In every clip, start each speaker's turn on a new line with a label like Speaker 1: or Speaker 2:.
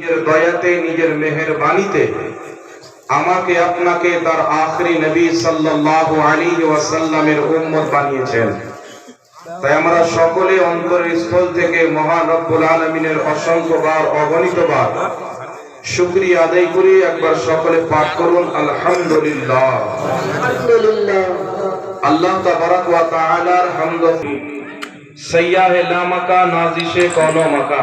Speaker 1: নিজের দয়াতে, নিজের মেহের বাণীতে আমাকে আপনাকে তার আখরি নবী সাল্লাল্লাহু আলাইহি ওয়াসাল্লামের উম্মত বানিয়েছেন। তাই আমরা সকলে অন্তরের স্থল থেকে মহান রব্বুল আলমিনের অসংখ্যবার অগণিতবার শুক্রিয়া আদায় করি। একবার সকলে পাঠ করুন, আলহামদুলিল্লাহ। আল্লাহ তাবারাক ওয়া তাআলার হামদ সৈয়াহ লামাকা নাজিশে কোনো মাকা।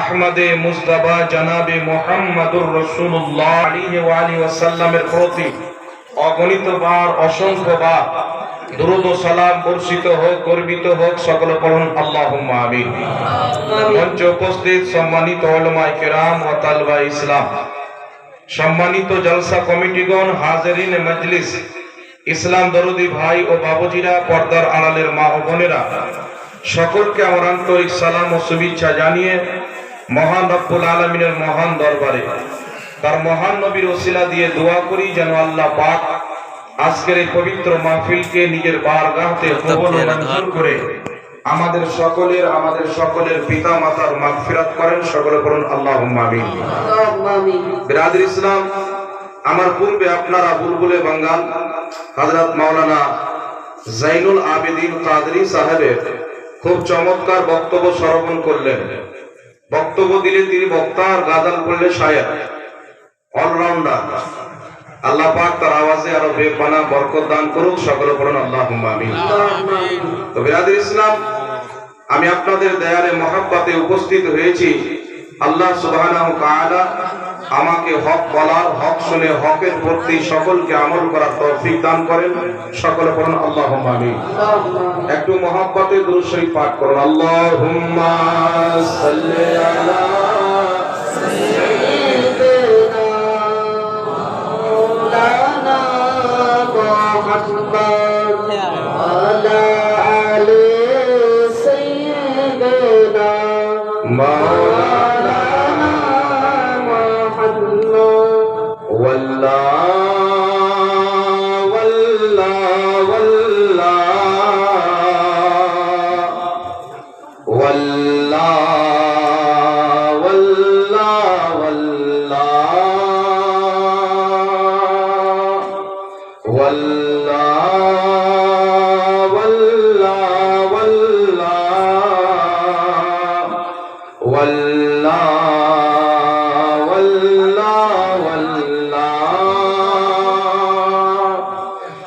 Speaker 1: আহমদে মুস্তাফা জনাবে মুহাম্মদুর রাসূলুল্লাহ আলাইহি ওয়া আলিহি ওয়াসাল্লামের প্রতি। অগণিত বার, অসংখ্য বার দুরুদ সালাম বর্ষিত হোক, গর্বিত হোক, সকল পড়ুন আমিন। মঞ্চে উপস্থিত সম্মানিত কেরাম ও তালবা ইসলাম, সম্মানিত জলসা কমিটিগণ, হাজারিন মজলিস, ইসলাম দরদি ভাই ও বাবুজিরা, পর্দার আড়ালের মা ও বোনেরা, সকলকে আমার আন্তরিক সালাম ও শুভেচ্ছা জানিয়ে মহান রব্বুল আলমিনের মহান দরবারে। তার মহান নবীর ওসিলা দিয়ে দোয়া করি যেন আল্লাহ পাক আজকের এই পবিত্র মাহফিলকে নিজের বারগাহতে কবুল ও মঞ্জুর করে আমাদের সকলের আমাদের সকলের পিতা মাতার মাগফিরাত করেন। সকলে বলুন আল্লাহুম্মা আমিন। বিরাদর ইসলাম আমার পূর্বে আপনারা বুলবুলে বাঙ্গাল হযরত মাওলানা জাইনুল আবেদিন কাদরি সাহেবের খুব চমৎকার বক্তব্য শ্রবণ করলেন। বক্তব্য দিলে তিনি বক্তা আর গাদাল করলে সায়া অলরাউন্ডার আল্লাহ পাক তার আওয়াজে আরও বেপানা বরকত দান করুক সকল পড়ুন আল্লাহ আমিন। তো বিরাদর ইসলাম আমি আপনাদের দয়ারে মহাব্বাতে উপস্থিত হয়েছি। আল্লাহ তাআলা আমাকে হক বলার, হক শুনে হকের প্রতি সকলকে আমল করার তৌফিক দান করেন। সকলে করুন আল্লাহ আমিন। একটু মহাব্বতে দুরূদ শরীফ পাঠ করুন। আল্লাহুম্মা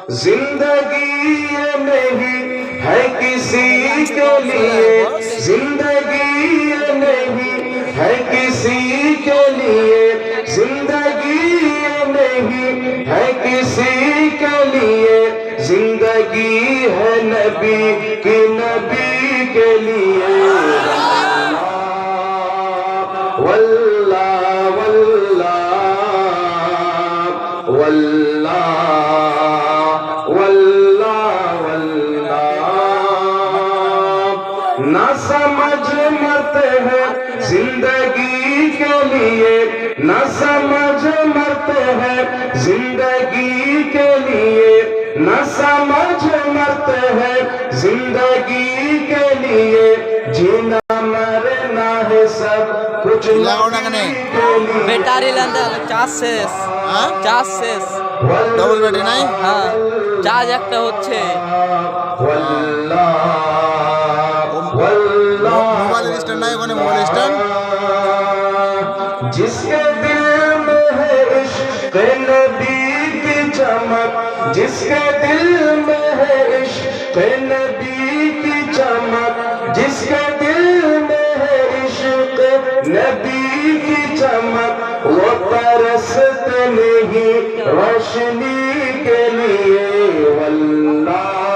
Speaker 1: زندگی ہے کسی ہے کسی کے لیے، زندگی ہے کسی زندگی ہے نبی کی نبی کے لیے۔ نہ سمجھ مرتے ہیں زندگی کے لیے نہ سمجھ مرتے ہیں زندگی کے لیے نہ سمجھ مرتے ہیں زندگی
Speaker 2: کے لیے۔ جینا
Speaker 1: مرنا ہے
Speaker 3: سب کچھ لگنے بیٹاری
Speaker 2: لندر
Speaker 3: چاسس چاسس
Speaker 2: ডবল ব্যাটারি নাই
Speaker 3: হ্যাঁ চার্জ একটা
Speaker 1: واللہ۔ اسسٹنٹ جس کے دل میں ہے عشق نبی کی چمک، جس کے دل میں ہے عشق نبی کی چمک، جس کے دل میں ہے عشق نبی کی چمک، وہ ترست نہیں، روشنی کے لیے، واللہ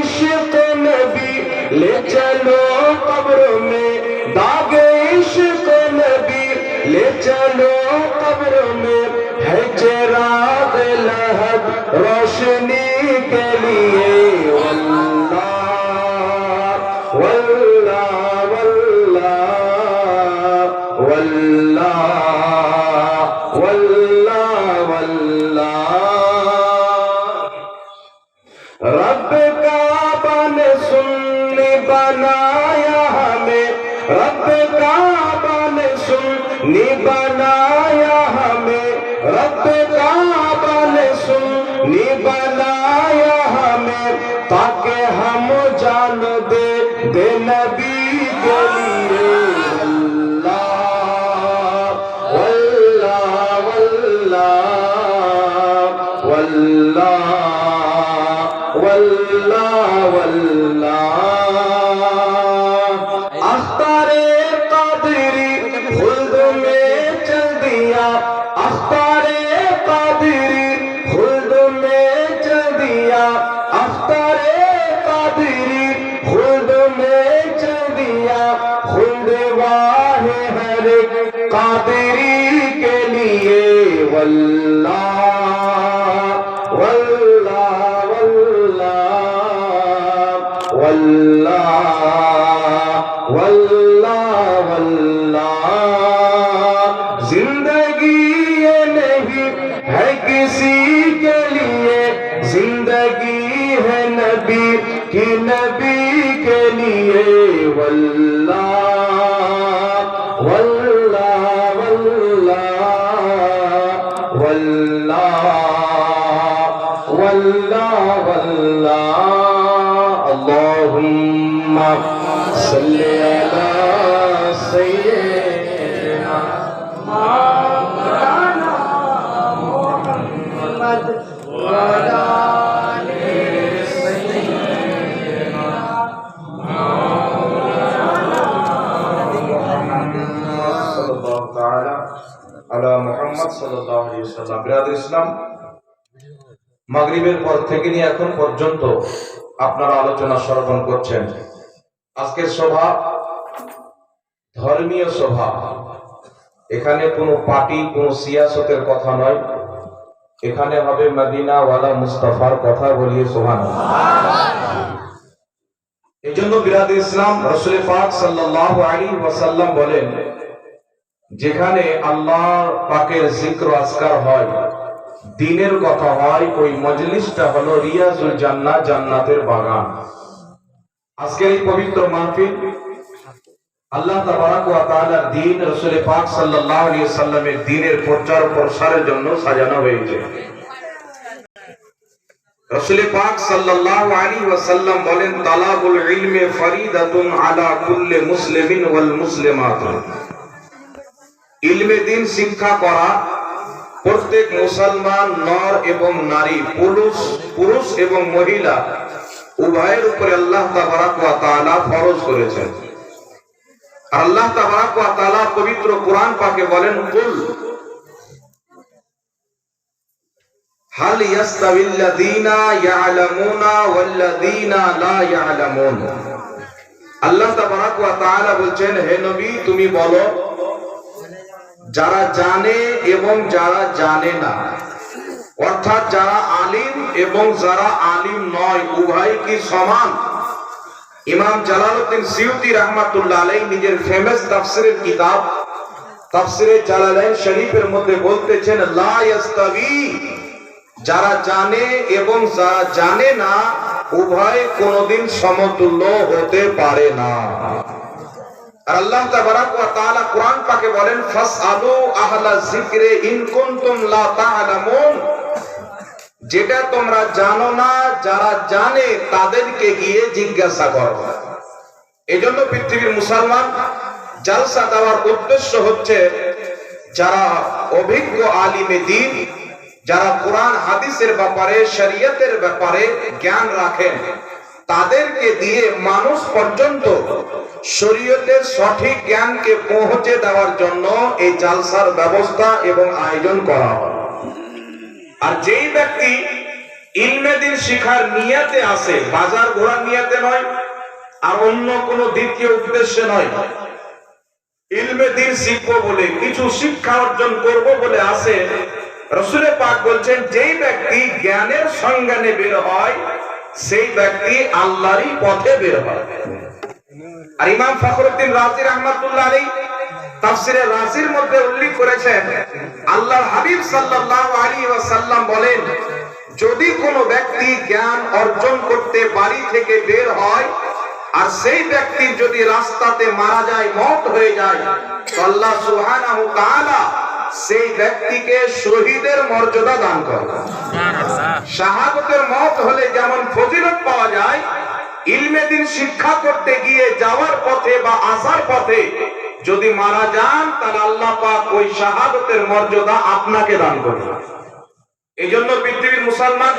Speaker 1: عشق نبی لے چلو قبر میں، داغ عشق نبی لے چلو قبر میں۔ ہے چراغ لہب روشنی کے لیے बनाया हमें रब का बन सुन्नी बनाया हमें रब का قادری کے لیے واللہ واللہ واللہ واللہ واللہ واللہ زندگی یہ نہیں ہے کسی کے لیے زندگی ہے نبی کی نبی ولا ولا اللهم صل على سيدنا مولانا محمد وعلى على محمد صلى الله عليه وسلم برادر اسلام মাগরিবের পর থেকে নিয়ে এখন পর্যন্ত আপনারা আলোচনা শ্রবণ করছেন। আজকের সভা ধর্মীয় সভা। এখানে কোনো পার্টি, কোনো সিয়াসতের কথা নয়। এখানে হবে মদিনা ওয়ালা মুস্তাফার কথা বলিয়ে সোহান এই জন্য বিরাদ ইসলাম রসুল পাক সাল্লাহ আলী ওয়াসাল্লাম বলেন, যেখানে আল্লাহ পাকের জিক্র আজকার হয় দিনের কথা হয়, ওই মজলিসটা হলো রিয়াজুল জান্নাহ জান্নাতের বাগান। আজকের এই পবিত্র মাহফিল, আল্লাহ তাবারাক ওয়া তাআলার দ্বীন রাসূল পাক সাল্লাল্লাহু আলাইহি সাল্লামের দ্বীনের প্রচার প্রসারের জন্য সাজানো হয়েছে। রাসূল পাক সাল্লাল্লাহু আলাইহি ওয়াসাল্লাম বলেন, তালাবুল ইলমে ফরিদাতুন আলা কুল্লি মুসলিমিন ওয়াল মুসলিমাত। ইলমে দিন শিক্ষা করা প্রত্যেক মুসলমান নর এবং নারী, পুরুষ পুরুষ এবং মহিলা, উভয়ের উপরে আল্লাহ ফরজ করেছেন। আল্লাহ তাআলা পবিত্র কোরআন পাকে বলেন, কুল, হাল ইয়াস্তাবিল্লাযীনা ইয়ালামুনা ওয়াল্লাযীনা লা ইয়ালামুন। আল্লাহ তাআলা বলছেন, হে নবী, তুমি বলো যারা জানে এবং যারা জানে না। অর্থাৎ যারা আলিম এবং যারা আলিম নয় উভয় কি সমান? ইমাম জালালউদ্দিন সিউতি রহমাতুল্লাহ আলাইহি নিজের ফেমাস তাফসিরের কিতাব তাফসিরে জালালাইন শরীফের মধ্যে বলতেছেন, লা ইয়াস্তাবি যারা জানে এবং যারা জানে না, উভয় কোনোদিন সমতুল্য হতে পারে না। আর আল্লাহ তাবারাক ওয়া তাআলা কোরআন পাকে বলেন, ফাসআলু আহলা যিকরে ইন কুনতুম লা তা'লামুন যেটা তোমরা জানো না, যারা জানে তাদেরকে গিয়ে জিজ্ঞাসা করো। এজন্য পৃথিবীর মুসলমান জালসা দেওয়ার উদ্দেশ্য হচ্ছে, যারা অভিজ্ঞ আলিমে দিন, যারা কোরআন, হাদিসের ব্যাপারে, শরীয়তের ব্যাপারে জ্ঞান রাখেন, তাদেরকে দিয়ে মানুষ পর্যন্ত শরীয়তের সঠিক জ্ঞানকে পৌঁছে দেওয়ার জন্য এই জালসার ব্যবস্থা এবং আয়োজন করা হয়। আর যেই ব্যক্তি ইলমে দিন শিখার নিয়াতে আসে, বাজার ঘোরার নিয়াতে নয়, আর অন্য কোনো দ্বিতীয় উদ্দেশ্যে নয়, ইলমে দিন শিখব বলে, কিছু শিক্ষা অর্জন করব বলে আসে রসুলের পাক বলছেন, যেই ব্যক্তি জ্ঞানের সন্ধানে বের হয়, সেই ব্যক্তি আল্লাহরই পথে বের হয়। আর ইমাম ফখরুদ্দিন রাজি রহমাতুল্লাহ আলী তাফসিরে রাজির মধ্যে উল্লেখ করেছেন আল্লাহর হাবিব সাল্লাল্লাহু আলাইহি ওয়াসাল্লাম বলেন যদি কোনো ব্যক্তি জ্ঞান অর্জন করতে বাড়ি থেকে বের হয় আর সেই ব্যক্তির যদি রাস্তাতে মারা যায় মত হয়ে যায় তো আল্লাহ সুবহানাহু তাআলা সেই ব্যক্তিকে শহীদের মর্যাদা দান করে শাহাদতের মত হলে যেমন ফজিলত পাওয়া যায় ইলমে দিন শিক্ষা করতে গিয়ে যাওয়ার পথে বা আসার পথে যদি মারা যান, তাহলে আল্লাহ পাক ওই শাহাদতের মর্যাদা আপনাকে দান করবে এই জন্য পৃথিবীর মুসলমান